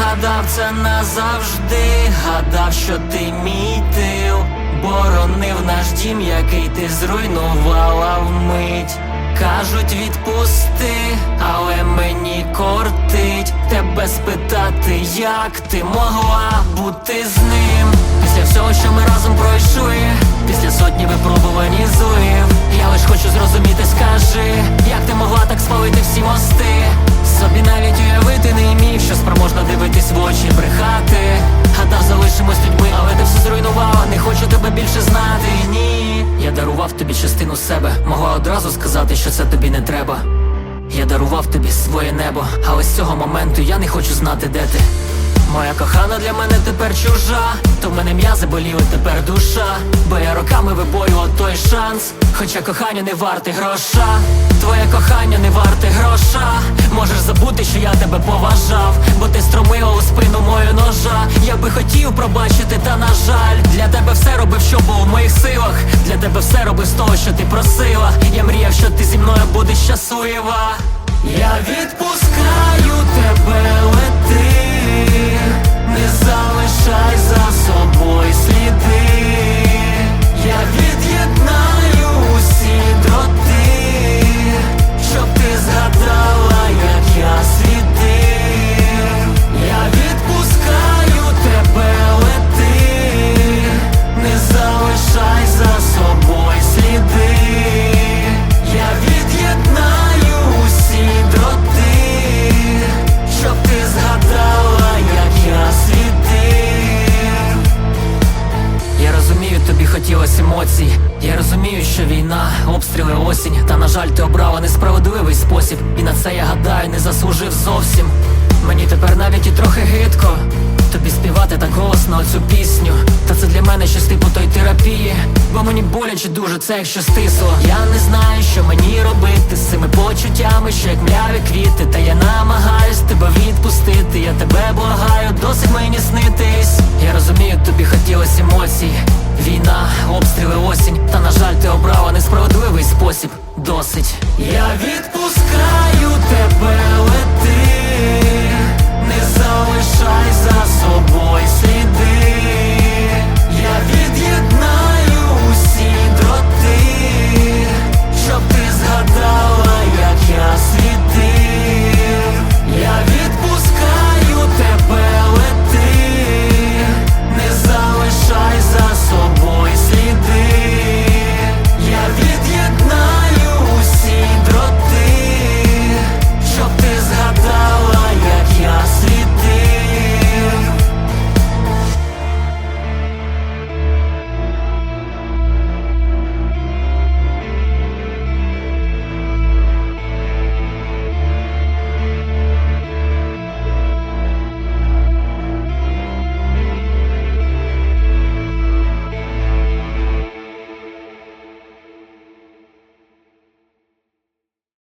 гадав це назавжди, гадав, що ти мій тил, боронив наш дім, який ти зруйнувала вмить. Кажуть, відпусти, але мені кортить тебе спитати, як ти могла бути з ним після всього, що ми разом пройшли, після сотні випробувань і злив. Я лиш хочу зрозуміти, скажи, як ти могла так спалити всі мости? Собі навіть уявити не міг, що спроможна тобі частину себе, могла одразу сказати, що це тобі не треба. Я дарував тобі своє небо, але з цього моменту я не хочу знати, де ти. Моя кохана для мене тепер чужа, то в мене м'язи боліли, тепер душа. Бо я роками вибоював той шанс. Хоча кохання не варте гроша, твоє кохання не варте забути, що я тебе поважав, бо ти стромила у спину мою ножа. Я би хотів пробачити, та на жаль, для тебе все робив, що було в моїх силах. Для тебе все робив з того, що ти просила. Я мріяв, що ти зі мною будеш щаслива. Я відпускаю емоцій. Я розумію, що війна, обстріли осінь. Та на жаль, ти обрала несправедливий спосіб. І на це я гадаю, не заслужив зовсім. Мені тепер навіть і трохи гидко. Тобі співати так голосно цю пісню. Та це для мене щось типу той терапії. Бо мені боляче дуже це, якщо стисло. Я не знаю, що мені робити з цими почуттями, що як мляві квіти. Та я намагаюсь тебе відпустити. Я тебе благаю, досить мені снитись. Я розумію, тобі хотілось емоцій. Війна, обстріли, спосіб. Досить. Я тебе.